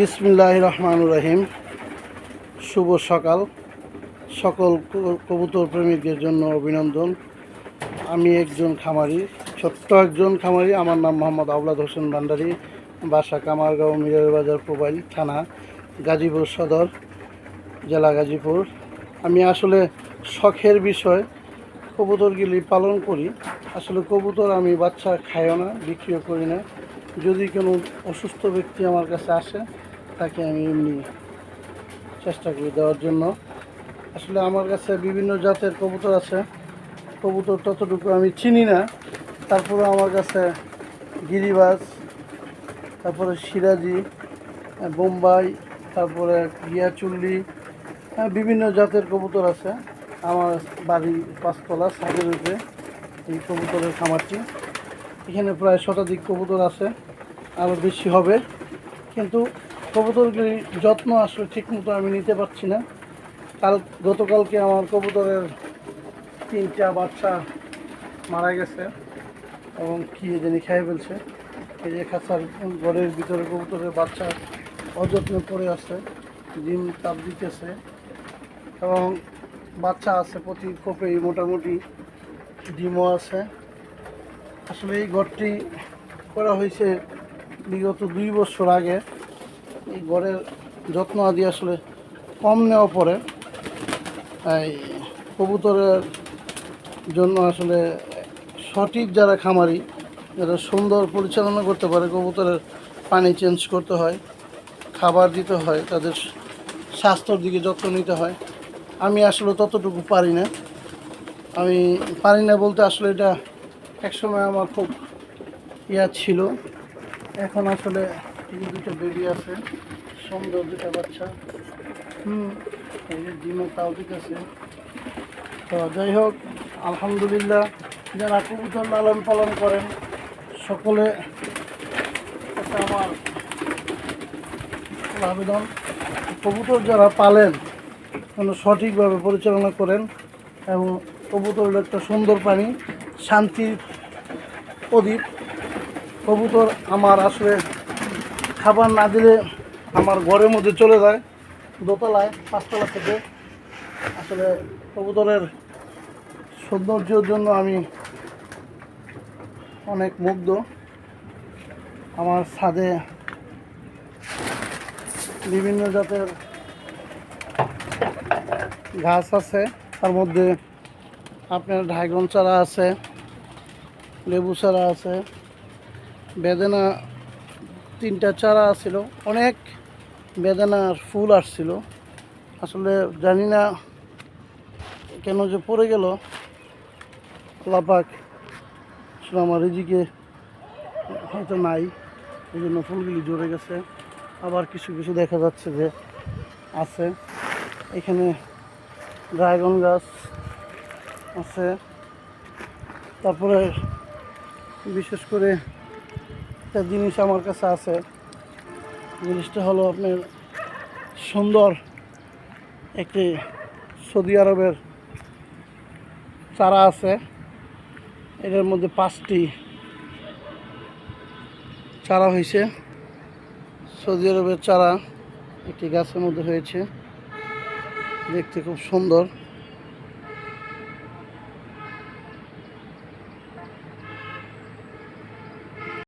বিসমিল্লাহ রহমান রহিম। শুভ সকাল। সকল কবুতর প্রেমিকদের জন্য অভিনন্দন। আমি একজন খামারি, ছোট্ট একজন খামারি। আমার নাম মোহাম্মদ আওলাদ হোসেন ভান্ডারী। বাসা কামারগাঁও মিরার বাজার প্রোবাইল থানা, গাজীপুর সদর, জেলা গাজীপুর। আমি আসলে শখের বিষয়, কবুতরগুলি পালন করি। আসলে কবুতর আমি বাচ্চা খাইও না, বিক্রিও করি না। যদি কোনো অসুস্থ ব্যক্তি আমার কাছে আসে তাকে আমি এমনি চেষ্টা করি দেওয়ার জন্য। আসলে আমার কাছে বিভিন্ন জাতের কবুতর আছে। কবুতর ততটুকু আমি চিনি না। তারপরে আমার কাছে গিরিবাস তারপরে সিরাজি বোম্বাই তারপরে গিয়াচুল্লি হ্যাঁ, বিভিন্ন জাতের কবুতর আছে। আমার বাড়ি পাঁচতলা ছাদের উপরে এই কবুতরের খামারটি। এখানে প্রায় শতাধিক কবুতর আছে। আরও বেশি হবে। কিন্তু কবুতরগুলি যত্ন আসলে ঠিকমতো আমি নিতে পারছি না। কাল, গতকালকে আমার কবুতরের তিনটা বাচ্চা মারা গেছে এবং কী জানি খেয়ে ফেলছে। এই যে খাঁচার ঘরের ভিতরে কবুতরের বাচ্চা অযত্ন করে আছে, ডিম তাপ দিতেছে এবং বাচ্চা আছে প্রতি কোপেই মোটামুটি ডিমও আছে। আসলে এই ঘরটি করা হয়েছে বিগত দুই বছর আগে এই ঘরের যত্ন আদি আসলে কম নেওয়া পরে এই কবুতরের জন্য আসলে সঠিক যারা খামারি, যারা সুন্দর পরিচালনা করতে পারে, কবুতরের পানি চেঞ্জ করতে হয়, খাবার দিতে হয়, তাদের স্বাস্থ্যর দিকে যত্ন নিতে হয়। আমি আসলে ততটুকু পারি না। আমি পারি না বলতে আসলে এটা একসময় আমার খুব ইয়া ছিল। এখন আসলে দুটো বেবি আছে, সুন্দর দুটো বাচ্চা। হুম, এই যে ডিমে তাও দিতেছে। তো যাই হোক, আলহামদুলিল্লাহ, যারা কবুতর লালন পালন করেন, সকলে এটা আমার আবেদন, কবুতর যারা পালেন যেন সঠিকভাবে পরিচালনা করেন এবং কবুতর একটা সুন্দর প্রাণী, শান্তির প্রদীপ। কবুতর আমার আসলে খাবার না দিলে আমার ঘরের মধ্যে চলে যায়। দোতলায়, পাঁচতলা থেকে আসলে কবুতরের সৌন্দর্যের জন্য আমি অনেক মুগ্ধ। আমার ছাদে বিভিন্ন জাতের ঘাস আছে। তার মধ্যে আপনার ড্রাগন চারা আছে, লেবু চারা আছে। বেদানা তিনটা চারা ছিল, অনেক বেদানার ফুল আসছিল। আসলে জানি না কেন যে পড়ে গেল। লাপাক আসলে আমার রিজিকে হয়তো নাই এই জন্য ফুলগুলি জড়ে গেছে। আবার কিছু কিছু দেখা যাচ্ছে যে আছে। এখানে ড্রাগন গাছ আছে। তারপরে বিশেষ করে একটা জিনিস আমার কাছে আছে। জিনিসটা হলো আপনার সুন্দর একটি সৌদি আরবের চারা আছে। এটার মধ্যে পাঁচটি চারা হয়েছে। সৌদি আরবের চারা একটি গাছের মধ্যে হয়েছে। দেখতে খুব সুন্দর।